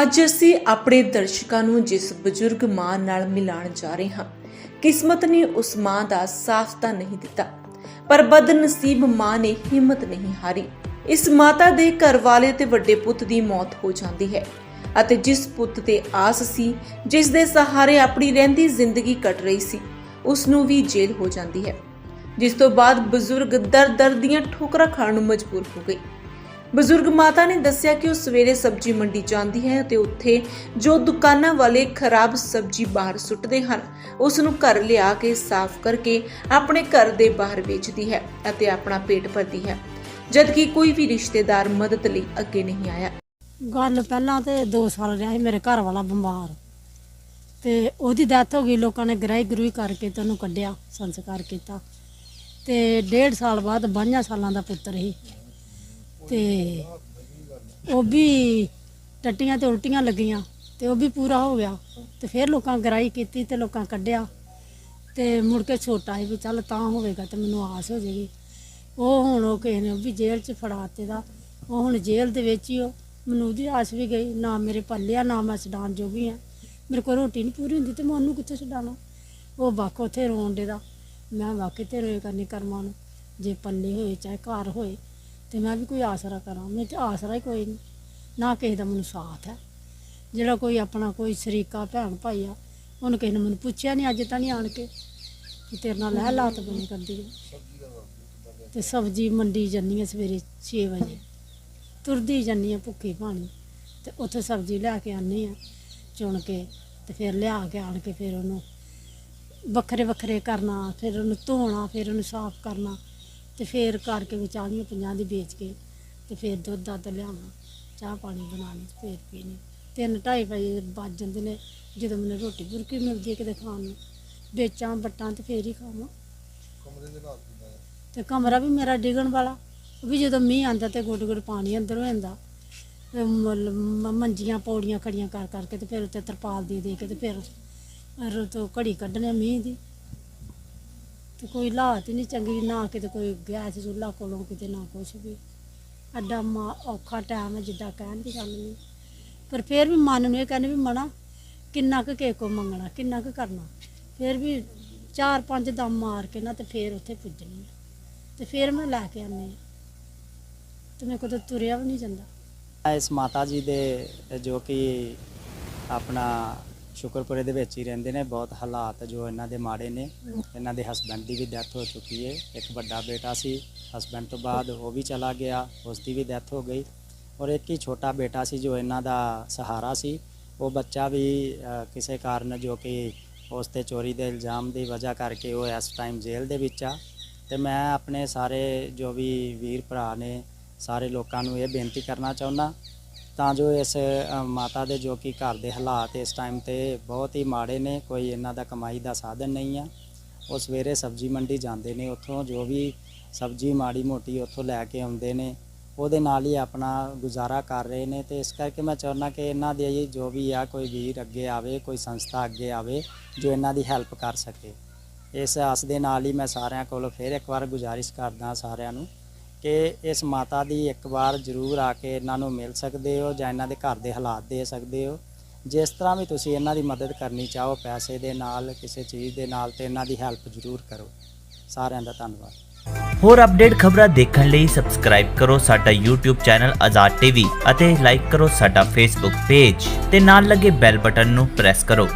ਅੱਜ ਅਸੀਂ ਆਪਣੇ ਦਰਸ਼ਕਾਂ ਨੂੰ ਜਿਸ ਬਜ਼ੁਰਗ ਮਾਂ ਨਾਲ ਮਿਲਾਉਣ ਜਾ ਰਹੇ ਹਾਂ, ਕਿਸਮਤ ਨੇ ਉਸ ਮਾਂ ਦਾ ਸਾਥ ਤਾਂ ਨਹੀਂ ਦਿੱਤਾ, ਪਰ ਬਦਨਸੀਬ ਮਾਂ ਨੇ ਹਿੰਮਤ ਨਹੀਂ ਹਾਰੀ। ਇਸ ਮਾਤਾ ਦੇ ਘਰ ਵਾਲੇ ਤੇ ਵੱਡੇ ਪੁੱਤ ਦੀ ਮੌਤ ਹੋ ਜਾਂਦੀ ਹੈ ਅਤੇ ਜਿਸ ਪੁੱਤ ਤੇ ਆਸ ਸੀ, ਜਿਸ ਦੇ ਸਹਾਰੇ ਆਪਣੀ ਰਹਿੰਦੀ ਜ਼ਿੰਦਗੀ ਕੱਟ ਰਹੀ ਸੀ, ਉਸ ਨੂੰ ਵੀ ਜੇਲ੍ਹ ਹੋ ਜਾਂਦੀ ਹੈ, ਜਿਸ ਤੋਂ ਬਾਅਦ ਬਜ਼ੁਰਗ ਦਰ-ਦਰ ਦੀਆਂ ਠੋਕਰਾਂ ਖਾਣ ਨੂੰ ਮਜਬੂਰ ਹੋ ਗਈ ਬਜ਼ੁਰਗ ਮਾਤਾ ਨੇ ਦੱਸਿਆ ਕਿ ਉਹ ਸਵੇਰੇ ਸਬਜ਼ੀ ਮੰਡੀ ਜਾਂਦੀ ਹੈ ਤੇ ਉੱਥੇ ਜੋ ਦੁਕਾਨਾਂ ਵਾਲੇ ਖਰਾਬ ਸਬਜ਼ੀ ਬਾਹਰ ਸੁੱਟਦੇ ਹਨ ਉਸ ਨੂੰ ਘਰ ਲਿਆ ਕੇ ਸਾਫ਼ ਕਰਕੇ ਆਪਣੇ ਘਰ ਦੇ ਬਾਹਰ ਵੇਚਦੀ ਹੈ ਅਤੇ ਆਪਣਾ ਪੇਟ ਭਰਦੀ ਹੈ, ਜਦਕਿ ਕੋਈ ਵੀ ਰਿਸ਼ਤੇਦਾਰ ਮਦਦ ਲਈ ਅੱਗੇ ਨਹੀਂ ਆਇਆ। ਗੱਲ ਪਹਿਲਾਂ ਤੇ 2 ਸਾਲ ਰਿਹਾ ਸੀ ਮੇਰੇ ਘਰ ਵਾਲਾ ਬਿਮਾਰ ਤੇ ਉਹਦੀ ਡੈਥ ਹੋ ਗਈ, ਲੋਕਾਂ ਨੇ ਗਰਾਈ ਗਰੂਈ ਕਰਕੇ ਤੇ ਉਹਨੂੰ ਕੱਢਿਆ, ਸੰਸਕਾਰ ਕੀਤਾ ਤੇ ਡੇਢ ਸਾਲ ਬਾਅਦ 52 ਸਾਲਾਂ ਦਾ ਪੁੱਤਰ ਸੀ। ਤੇ ਉਹ ਵੀ ਟੱਟੀਆਂ ਤੇ ਉਲਟੀਆਂ ਲੱਗੀਆਂ ਤੇ ਉਹ ਵੀ ਪੂਰਾ ਹੋ ਗਿਆ ਤੇ ਫਿਰ ਲੋਕਾਂ ਗਰਾਈ ਕੀਤੀ ਤੇ ਲੋਕਾਂ ਕੱਢਿਆ ਤੇ ਮੁੜ ਕੇ ਛੋਟਾ ਸੀ ਵੀ ਚੱਲ ਤਾਂ ਹੋਵੇਗਾ ਤੇ ਮੈਨੂੰ ਆਸ ਹੋ ਜਾਏਗੀ ਉਹ ਹੁਣ ਉਹ ਕਿਸੇ ਨੇ ਉਹ ਵੀ ਜੇਲ੍ਹ 'ਚ ਫੜਾਤੇ ਦਾ, ਉਹ ਹੁਣ ਜੇਲ੍ਹ ਦੇ ਵਿੱਚ ਹੀ ਉਹ, ਮੈਨੂੰ ਉਹਦੀ ਆਸ ਵੀ ਗਈ, ਨਾ ਮੇਰੇ ਪੱਲਿਆ, ਨਾ ਮੈਂ ਛਡਾਣ ਜੋਗੀ ਆ ਮੇਰੇ ਕੋਲ ਰੋਟੀ ਨਹੀਂ ਪੂਰੀ ਹੁੰਦੀ ਤੇ ਮੈਂ ਉਹਨੂੰ ਕਿੱਥੇ ਛਡਾਣਾ ਉਹ ਵਾਕ ਉੱਥੇ ਰੋਣ ਦੇ ਦਾ। ਮੈਂ ਵਾਕੇ ਤੇ ਰੋਏ ਕਰਨੀ ਕਰਮਾਂ ਨੂੰ। ਜੇ ਪੱਲੇ ਹੋਏ, ਚਾਹੇ ਘਰ ਹੋਏ ਤੇ ਮੈਂ ਵੀ ਕੋਈ ਆਸਰਾ ਕਰਾਂ, ਮੈਂ ਤੇ ਆਸਰਾ ਹੀ ਕੋਈ ਨਹੀਂ। ਨਾ ਕਿਸੇ ਦਾ ਮੈਨੂੰ ਸਾਥ ਹੈ। ਜਿਹੜਾ ਕੋਈ ਆਪਣਾ ਕੋਈ ਸ਼ਰੀਕਾ ਭੈਣ ਭਾਈ ਆ, ਉਹਨੂੰ ਕਿਸੇ ਨੇ ਮੈਨੂੰ ਪੁੱਛਿਆ ਨਹੀਂ ਅੱਜ ਤਾਂ ਨਹੀਂ ਆਣ ਕੇ। ਕਿ ਤੇਰੇ ਨਾਲ ਇਹ ਹਾਲਾਤ ਬਣੀ ਕਰਦੀ ਹੈ ਤੇ ਸਬਜ਼ੀ ਮੰਡੀ ਜਾਂਦੀ ਹਾਂ ਸਵੇਰੇ 6 ਵਜੇ। ਤੁਰਦੀ ਜਾਂਦੀ ਹਾਂ ਭੁੱਖੀ ਪਾਣੀ ਤੇ ਉੱਥੇ ਸਬਜ਼ੀ ਲੈ ਕੇ ਆਉਂਦੀ ਹਾਂ ਚੁਣ ਕੇ ਤੇ ਫਿਰ ਲਿਆ ਕੇ ਆਣ ਕੇ ਫਿਰ ਉਹਨੂੰ ਵੱਖਰੇ ਵੱਖਰੇ ਕਰਨਾ, ਫਿਰ ਉਹਨੂੰ ਧੋਣਾ, ਫਿਰ ਉਹਨੂੰ ਸਾਫ਼ ਕਰਨਾ। ਤੇ ਫਿਰ ਕਰਕੇ ਵਿੱਚ ਆਲੀਆਂ ਪੰਜਾਹ ਦੀ ਵੇਚ ਕੇ ਤੇ ਫਿਰ ਦੁੱਧ ਦੱਧ ਲਿਆਉਣਾ ਚਾਹ ਪਾਣੀ ਬਣਾਉਣੀ ਤੇ ਫਿਰ ਪੀਣੀ ਤਿੰਨ ਢਾਈ ਵਜੇ ਵੱਜ ਜਾਂਦੇ ਨੇ ਜਦੋਂ ਮੈਨੂੰ ਰੋਟੀ ਬੁਰਕੀ ਮਿਲਦੀ ਹੈ ਕਿਤੇ ਖਾਣ ਨੂੰ। ਵੇਚਾਂ ਬੱਟਾਂ ਤੇ ਫੇਰ ਹੀ ਖਾਵਾਂ। ਤੇ ਕਮਰਾ ਵੀ ਮੇਰਾ ਡਿੱਗਣ ਵਾਲਾ ਉਹ ਵੀ ਜਦੋਂ ਮੀਂਹ ਆਂਦਾ ਤੇ ਗੁੱਡ ਗੁੱਡ ਪਾਣੀ ਅੰਦਰ ਹੋ ਜਾਂਦਾ ਤੇ ਮੁੱਲ- ਮ- ਮੰਜੀਆਂ ਪੌੜੀਆਂ ਖੜੀਆਂ ਕਰ ਕਰਕੇ ਤੇ ਫਿਰ ਉੱਤੇ ਤਰਪਾਲ ਦੇ ਦੇ ਕੇ ਤੇ ਫਿਰ ਤੋਂ ਘੜੀ ਕੱਢਣੇ ਮੀਂਹ ਦੀ। ਤੇ ਕੋਈ ਹਾਲਾਤ ਹੀ ਨਹੀਂ ਚੰਗੀ, ਨਾ ਕਿਤੇ ਕੋਈ ਗੈਸ ਚੁੱਲ੍ਹਾ ਕੋਲੋਂ ਕਿਤੇ ਨਾ ਕੁਛ ਵੀ। ਐਡਾ ਮਾ ਔਖਾ ਟਾਈਮ ਹੈ ਜਿੱਦਾਂ ਕਹਿਣ ਦੀ ਗੱਲ ਨਹੀਂ। ਪਰ ਫਿਰ ਵੀ ਮਨ ਨੂੰ ਇਹ ਕਹਿੰਦੇ ਵੀ ਮਣਾ ਕਿੰਨਾ ਕੁ ਕਿਸੇ ਕੋ ਮੰਗਣਾ, ਕਿੰਨਾ ਕੁ ਕਰਨਾ। ਫਿਰ ਵੀ ਚਾਰ ਪੰਜ ਦਮ ਮਾਰ ਕੇ ਨਾ ਤੇ ਫਿਰ ਉੱਥੇ ਪੁੱਜਣੀ ਆ। ਤੇ ਫਿਰ ਮੈਂ ਲੈ ਕੇ ਆਉਂਦੀ ਆ ਤੇ ਮੇਰੇ ਕੋਲ ਤਾਂ ਤੁਰਿਆ ਵੀ ਨਹੀਂ ਜਾਂਦਾ। ਇਸ ਮਾਤਾ ਜੀ ਦੇ ਜੋ ਕਿ ਆਪਣਾ ਸ਼ੁਕਰਪੁਰੇ ਦੇ ਵਿੱਚ ਹੀ ਰਹਿੰਦੇ ਨੇ। ਬਹੁਤ ਹਾਲਾਤ ਜੋ ਇਹਨਾਂ ਦੇ ਮਾੜੇ ਨੇ। ਇਹਨਾਂ ਦੇ ਹਸਬੰਡ ਦੀ ਵੀ ਡੈਥ ਹੋ ਚੁੱਕੀ ਹੈ ਇੱਕ ਵੱਡਾ ਬੇਟਾ ਸੀ। ਹਸਬੰਡ ਤੋਂ ਬਾਅਦ ਉਹ ਵੀ ਚਲਾ ਗਿਆ। ਉਸ ਦੀ ਵੀ ਡੈਥ ਹੋ ਗਈ। ਔਰ ਇੱਕ ਹੀ ਛੋਟਾ ਬੇਟਾ ਸੀ ਜੋ ਇਹਨਾਂ ਦਾ ਸਹਾਰਾ ਸੀ। ਉਹ ਬੱਚਾ ਵੀ ਕਿਸੇ ਕਾਰਨ ਜੋ ਕਿ ਉਸ ਤੇ ਚੋਰੀ ਦੇ ਇਲਜ਼ਾਮ ਦੀ ਵਜ੍ਹਾ ਕਰਕੇ ਉਹ ਇਸ ਟਾਈਮ ਜੇਲ੍ਹ ਦੇ ਵਿੱਚ ਆ। ਤੇ ਮੈਂ ਆਪਣੇ ਸਾਰੇ ਜੋ ਵੀ ਵੀਰ ਭਰਾ ਨੇ, ਸਾਰੇ ਲੋਕਾਂ ਨੂੰ ਇਹ ਬੇਨਤੀ ਕਰਨਾ ਚਾਹੁੰਦਾ ਤਾਂ ਜੋ ਇਸ ਮਾਤਾ ਦੇ ਜੋ ਕਿ ਘਰ ਦੇ ਹਾਲਾਤ ਇਸ ਟਾਈਮ ਤੇ ਬਹੁਤ ਹੀ ਮਾੜੇ ਨੇ, ਕੋਈ ਇਹਨਾਂ ਦਾ ਕਮਾਈ ਦਾ ਸਾਧਨ ਨਹੀਂ ਆ। ਉਹ ਸਵੇਰੇ ਸਬਜ਼ੀ ਮੰਡੀ ਜਾਂਦੇ ਨੇ ਉੱਥੋਂ, ਜੋ ਵੀ ਸਬਜ਼ੀ ਮਾੜੀ ਮੋਟੀ ਉੱਥੋਂ ਲੈ ਕੇ ਆਉਂਦੇ ਨੇ, ਉਹਦੇ ਨਾਲ ਹੀ ਆਪਣਾ ਗੁਜ਼ਾਰਾ ਕਰ ਰਹੇ ਨੇ ਤੇ ਇਸ ਕਰਕੇ ਮੈਂ ਚਾਹੁੰਦਾ ਕਿ ਇਹਨਾਂ ਦੇ ਜੋ ਵੀ ਆ, ਕੋਈ ਵੀਰ ਅੱਗੇ ਆਵੇ, ਕੋਈ ਸੰਸਥਾ ਅੱਗੇ ਆਵੇ, ਜੋ ਇਹਨਾਂ ਦੀ ਹੈਲਪ ਕਰ ਸਕੇ। ਇਸ ਆਸ ਦੇ ਨਾਲ ਹੀ ਮੈਂ ਸਾਰਿਆਂ ਕੋਲੋਂ ਫਿਰ ਇੱਕ ਵਾਰ ਗੁਜ਼ਾਰਿਸ਼ ਕਰਦਾ ਸਾਰਿਆਂ ਨੂੰ ਕਿ ਇਸ ਮਾਤਾ ਦੀ ਇੱਕ ਵਾਰ ਜ਼ਰੂਰ ਆ ਕੇ ਇਹਨਾਂ ਨੂੰ ਮਿਲ ਸਕਦੇ ਹੋ ਜਾਂ ਇਹਨਾਂ ਦੇ ਘਰ ਦੇ ਹਾਲਾਤ ਦੇ ਸਕਦੇ ਹੋ। ਜਿਸ ਤਰ੍ਹਾਂ ਵੀ ਤੁਸੀਂ ਇਹਨਾਂ ਦੀ ਮਦਦ ਕਰਨੀ ਚਾਹੋ, ਪੈਸੇ ਦੇ ਨਾਲ, ਕਿਸੇ ਚੀਜ਼ ਦੇ ਨਾਲ ਤੇ ਇਹਨਾਂ ਦੀ ਹੈਲਪ ਜ਼ਰੂਰ ਕਰੋ। ਸਾਰਿਆਂ ਦਾ ਧੰਨਵਾਦ। ਹੋਰ ਅਪਡੇਟ ਖਬਰਾਂ ਦੇਖਣ ਲਈ ਸਬਸਕ੍ਰਾਈਬ ਕਰੋ ਸਾਡਾ YouTube ਚੈਨਲ ਆਜ਼ਾਦ ਟੀਵੀ ਅਤੇ ਲਾਈਕ ਕਰੋ ਸਾਡਾ Facebook ਪੇਜ ਤੇ ਨਾਲ ਲੱਗੇ ਬੈਲ ਬਟਨ ਨੂੰ ਪ੍ਰੈਸ ਕਰੋ।